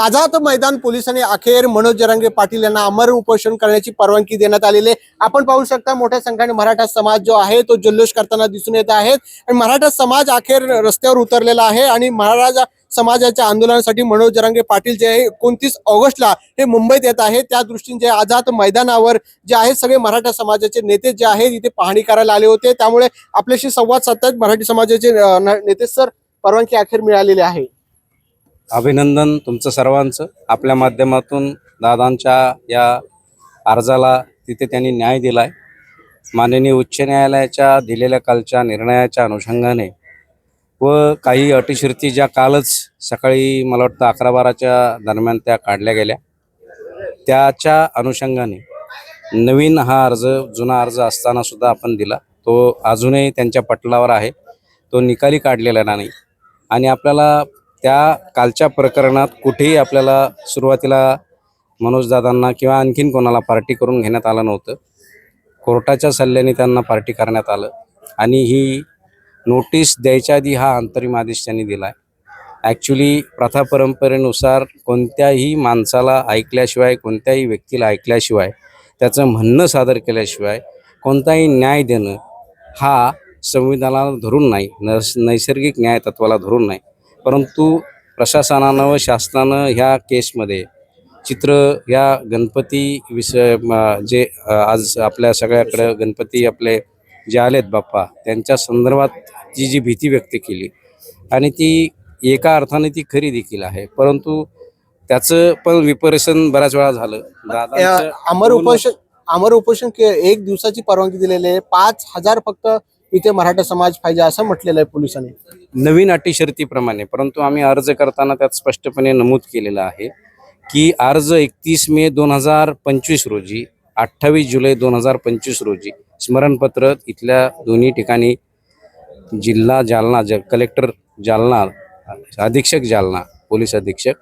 आझाद मैदान पोलिसांनी अखेर मनोज जरांगे पाटील यांना अमर उपोषण करण्याची परवानगी देण्यात आलेली आहे. आपण पाहू शकता मोठ्या संख्येने मराठा समाज जो आहे तो जल्लोष करताना दिसून येत आहेत आणि मराठा समाज अखेर रस्त्यावर उतरलेला आहे आणि महाराजा समाजाच्या आंदोलनासाठी मनोज जरांगे पाटील जे आहे एकोणतीस ऑगस्टला हे मुंबईत येत आहे त्या दृष्टीने जे आझाद मैदानावर जे आहे सगळे मराठा समाजाचे नेते जे आहेत इथे पाहणी करायला आले होते. त्यामुळे आपल्याशी संवाद साधतात मराठी समाजाचे न- नेते सर परवानगी अखेर मिळालेली आहे. अभिनंदन तुमचं सर्वांचं. आपल्या माध्यमातून दादांच्या या अर्जाला तिथे त्यांनी न्याय दिलाय. माननीय उच्च न्यायालयाच्या दिलेल्या कालच्या निर्णयाच्या अनुषंगाने व काही अटीशर्ती ज्या कालच सकाळी मला वाटतं अकरा बाराच्या दरम्यान त्या काढल्या गेल्या. त्याच्या अनुषंगाने नवीन हा अर्ज जुना अर्ज असताना सुद्धा आपण दिला. तो अजूनही त्यांच्या पटलावर आहे. तो निकाली काढलेला नाही. आणि आपल्याला त्या कालच्या प्रकरणात कुठेही आपल्याला सुरुवातीला मनोजदादांना किंवा आणखीन कोणाला पार्टी करून घेण्यात आलं नव्हतं. कोर्टाच्या सल्ल्याने त्यांना पार्टी करण्यात आलं. आणि ही नोटीस द्यायच्या आधी हा अंतरिम आदेश त्यांनी दिला आहे ॲक्च्युली प्रथा परंपरेनुसार कोणत्याही माणसाला ऐकल्याशिवाय कोणत्याही व्यक्तीला ऐकल्याशिवाय त्याचं म्हणणं सादर केल्याशिवाय कोणताही न्याय देणं हा संविधानाला धरून नाही नैस नैसर्गिक न्याय तत्वाला धरून नाही. परंतु प्रशासनानं व शासनानं ह्या केसमध्ये चित्र या गणपती विषय जे आज आपल्या सगळ्याकडं गणपती आपले जे आलेत बाप्पा त्यांच्या संदर्भात जी जी भीती व्यक्त केली आणि ती एका अर्थाने ती खरी देखील आहे. परंतु त्याचं पण विपरीसन बऱ्याच वेळा झालं. दादांचं अमर उपोषण अमर उपोषण के- एक दिवसाची परवानगी दिलेली आहे. पाच हजार फक्त इथे मराठा समाज पाहिजे असं म्हटलेलं आहे पोलिसांनी. नवीन अटी शर्तीप्रमाणे परंतु आम्ही अर्ज करताना त्यात स्पष्टपणे नमूद केलेलं आहे की अर्ज एकतीस मे दोन हजार पंचवीस रोजी अठ्ठावीस जुलै दोन हजार पंचवीस रोजी स्मरणपत्र इथल्या दोन्ही ठिकाणी जिल्हा जालना ज कलेक्टर जालना अधीक्षक जालना पोलीस अधीक्षक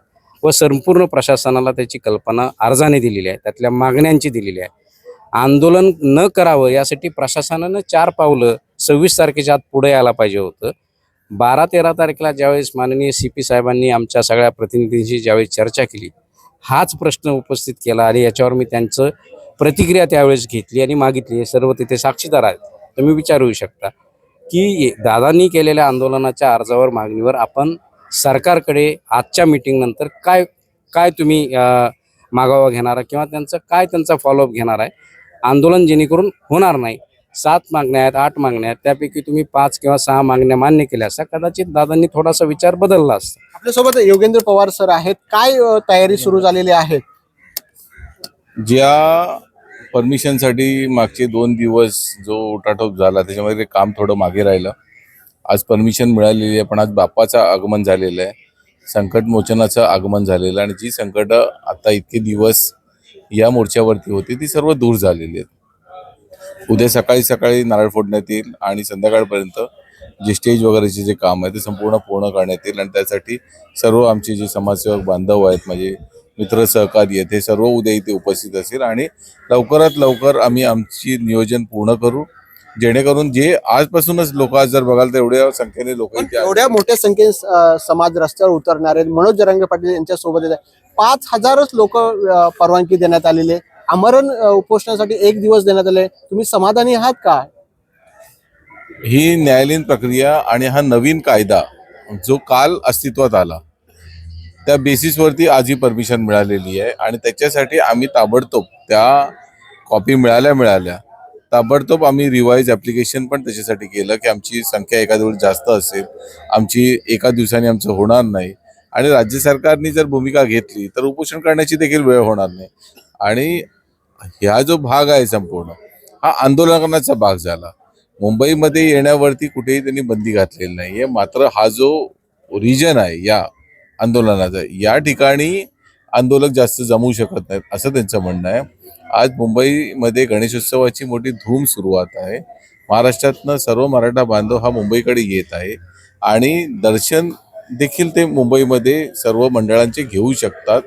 व संपूर्ण प्रशासनाला त्याची कल्पना अर्जाने दिलेली आहे. त्यातल्या मागण्यांची दिलेली आहे. आंदोलन न करावं यासाठी प्रशासनानं चार पावलं सव्वीस तारखेच्या आत पुढे यायला पाहिजे होतं. बारा तेरा तारखेला ज्यावेळेस माननीय सी पी साहेबांनी आमच्या सगळ्या प्रतिनिधींशी ज्यावेळेस चर्चा केली हाच प्रश्न उपस्थित केला आणि याच्यावर मी त्यांचं प्रतिक्रिया त्यावेळेस घेतली आणि मागितली. हे सर्व तिथे साक्षीदार आहेत. तुम्ही विचारू शकता की दादांनी केलेल्या आंदोलनाच्या अर्जावर मागणीवर आपण सरकारकडे आजच्या मीटिंग नंतर काय काय तुम्ही मागोवा घेणार आहे किंवा त्यांचं काय त्यांचा फॉलोअप घेणार आहे? आंदोलन जेणेकरून होणार नाही. सात मागण्या आहेत आठ मागण्या आहेत. त्यापैकी तुम्ही पाच किंवा सहा मागण्या मान्य केल्या असता. कदाचित दादांनी थोडासा विचार बदलला असता. आपल्यासोबत योगेंद्र पवार सर आहेत. काय तयारी सुरू झालेली आहे? ज्या परमिशनसाठी मागचे दोन दिवस जो उठाठोप झाला त्याच्यामध्ये ते काम थोडं मागे राहिलं. आज परमिशन मिळालेली आहे पण आज बाप्पाचं आगमन झालेलं आहे. संकट मोचनाचं आगमन झालेलं आहे आणि जी संकटं आता इतके दिवस या मोर्चावरती होती ती सर्व दूर झालेली आहेत. उद्या सकाळी सकाळी नारळ फोडण्यात येईल आणि संध्याकाळपर्यंत जे स्टेज वगैरेचे जे काम आहे ते संपूर्ण पूर्ण करण्यात येईल. आणि त्यासाठी सर्व आमचे जे समाजसेवक बांधव आहेत म्हणजे मित्र सहकारी आहेत हे सर्व उद्या इथे उपस्थित असतील आणि लवकरात लवकर आम्ही आमची नियोजन पूर्ण करू. जेणेकरून जे आजपासूनच लोक आज जर बघाल तर एवढ्या संख्येने लोक. एवढ्या मोठ्या संख्येने समाज रस्त्यावर उतरणार आहेत. मनोज जरांगे पाटील यांच्या सोबत. पाच हजारच लोक परवानगी देण्यात आलेली आमरण उपोषणासाठी एक दिवस देण्यात आले तुम्ही समाधानी आहात का? ही न्यायालयीन प्रक्रिया आणि हा नवीन कायदा जो काल अस्तित्वात आला त्या बेसिसवरती आज ही परमिशन मिळालेली आहे. आणि त्याच्यासाठी आम्ही ताबडतोब त्या कॉपी मिळाल्या मिळाल्या. ताबडतोब आम्ही रिवाईज ॲप्लिकेशन पण त्याच्यासाठी केलं की आमची संख्या एका दिवस जास्त असेल आमची एका दिवसाने आमचं होणार नाही. आणि राज्य सरकारने जर भूमिका घेतली तर उपोषण करण्याची देखील वेळ होणार नाही. आणि ह्या जो भाग आहे संपूर्ण हा आंदोलनाचा भाग झाला. मुंबईमध्ये येण्यावरती कुठेही त्यांनी बंदी घातलेली नाही आहे मात्र हा जो रिजन आहे या आंदोलनाचं या ठिकाणी आंदोलक जास्त जमू शकत नाहीत असं त्यांचं म्हणणं आहे. आज मुंबईमध्ये गणेशोत्सवाची मोठी धूम सुरुवात आहे. महाराष्ट्रातनं सर्व मराठा बांधव हा मुंबईकडे येत आहे आणि दर्शन देखील ते मुंबईमध्ये सर्व मंडळांचे घेऊ शकतात.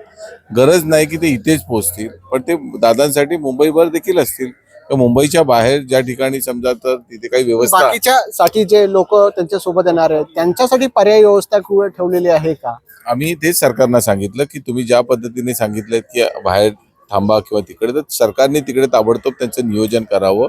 गरज नाही की ते इथेच पोचतील पण ते दादांसाठी मुंबईभर देखील असतील. तर मुंबईच्या बाहेर ज्या ठिकाणी समजा तर तिथे काही व्यवस्था बाकीच्या साठी जे लोक त्यांच्यासोबत येणार आहेत त्यांच्यासाठी पर्यायी व्यवस्था कुठे ठेवलेली आहे का? आम्ही तेच सरकारनं सांगितलं की तुम्ही ज्या पद्धतीने सांगितलं की बाहेर थांबा किंवा तिकडे तर सरकारने तिकडे ताबडतोब त्यांचं नियोजन करावं.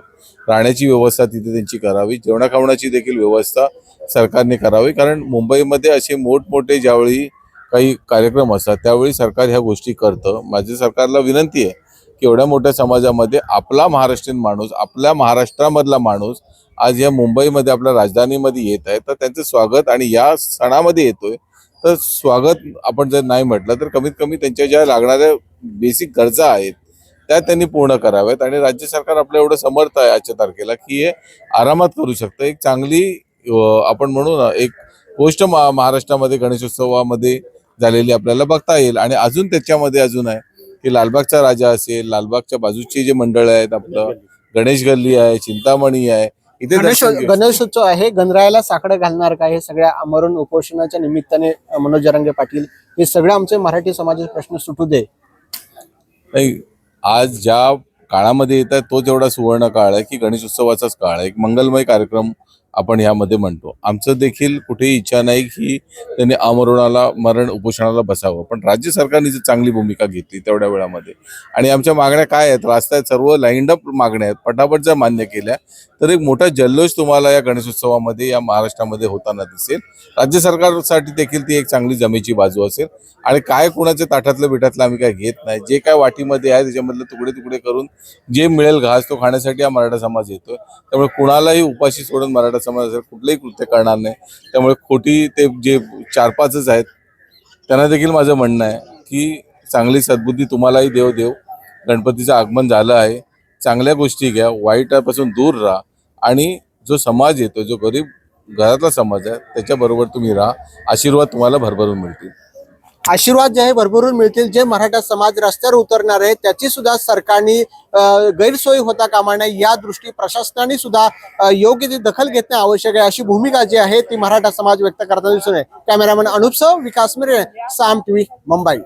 राहण्याची व्यवस्था तिथे त्यांची करावी. जेवणा खावण्याची देखील व्यवस्था सरकारने करावी. कारण मुंबईमध्ये असे मोठमोठे ज्यावेळी काही कार्यक्रम असतात त्यावेळी सरकार ह्या गोष्टी करतं. माझ्या सरकारला विनंती आहे की एवढ्या मोठ्या समाजामध्ये आपला महाराष्ट्रीयन माणूस आपल्या महाराष्ट्रामधला माणूस आज या मुंबईमध्ये आपल्या राजधानीमध्ये येत आहे तर त्यांचं स्वागत आणि या सणामध्ये येतोय. तर स्वागत आपण जर नाही म्हटलं तर कमीत कमी त्यांच्या ज्या लागणाऱ्या बेसिक गरजा आहेत त्या त्यांनी पूर्ण कराव्यात आणि राज्य सरकार आपलं एवढं समर्थ आहे आजच्या तारखेला की हे आरामात करू शकतं. एक चांगली आपण म्हणू ना एक गोष्ट महा महाराष्ट्रामध्ये गणेशोत्सवामध्ये झालेली आपल्याला बघता येईल आणि अजून त्याच्यामध्ये अजून आहे. की लालबागचा राजा असेल लालबागच्या बाजूची जे मंडळ आहेत आपलं गणेश गल्ली आहे चिंतामणी आहे इथे. गणेशोत्सव आहे गणरायाला साकडं घालणार का? हे सगळ्या आमरण उपोषणाच्या निमित्ताने अ, मनोज जरांगे पाटील हे सगळे आमचे मराठी समाजाचे प्रश्न सुटू दे. नाही आज ज्या काळामध्ये येत आहे तोच एवढा सुवर्ण काळ आहे की गणेश उत्सवाचाच काळ आहे. एक मंगलमय कार्यक्रम आपण यामध्ये म्हणतो. आमचं देखील कुठेही इच्छा नाही की त्यांनी आमरणाला मरण उपोषणाला बसावं. पण राज्य सरकारने जी चांगली भूमिका घेतली तेवढ्या वेळामध्ये. आणि आमच्या मागण्या काय आहेत? रास्त्यात सर्व लाईंड अप मागण्या आहेत. पटापट जर मान्य केल्या तर एक मोठा जल्लोष तुम्हाला या गणेशोत्सवामध्ये या महाराष्ट्रामध्ये होताना दिसेल. राज्य सरकारसाठी देखील ती एक चांगली जमेची बाजू असेल. आणि काय कुणाच्या ताटातलं बिटातलं आम्ही काय घेत नाही. जे काय वाटीमध्ये आहे त्याच्यामधलं तुकडे तुकडे करून जे मिळेल घास तो खाण्यासाठी हा मराठा समाज येतोय. त्यामुळे कुणालाही उपाशी सोडून मराठा समाज असेल कुठलंही कृत्य करणार नाही. त्यामुळे खोटी ते जे चार पाचच आहेत त्यांना देखील माझं म्हणणं आहे की चांगली सद्बुद्धी तुम्हालाही देव देव. गणपतीचं आगमन झालं आहे. चांगल्या गोष्टी घ्या वाईटापासून दूर राहा. आणि जो समाज येतो जो गरीब घरातला समाज आहे त्याच्याबरोबर तुम्ही राहा. आशीर्वाद तुम्हाला भरभरून मिळतील. आशीर्वाद जे आहे भरभरून मिळतील. जे मराठा समाज रस्त्यावर उतरणार आहे त्याची सुद्धा सरकारने गैरसोय होता कामा नये. या दृष्टी प्रशासनाने सुद्धा योग्य ती दखल घेतणे आवश्यक आहे. अशी भूमिका जी आहे ती मराठा समाज व्यक्त करताना दिसून आहे कॅमेरामॅन अनुपसव विकास मिरे साम टीव्ही मुंबई.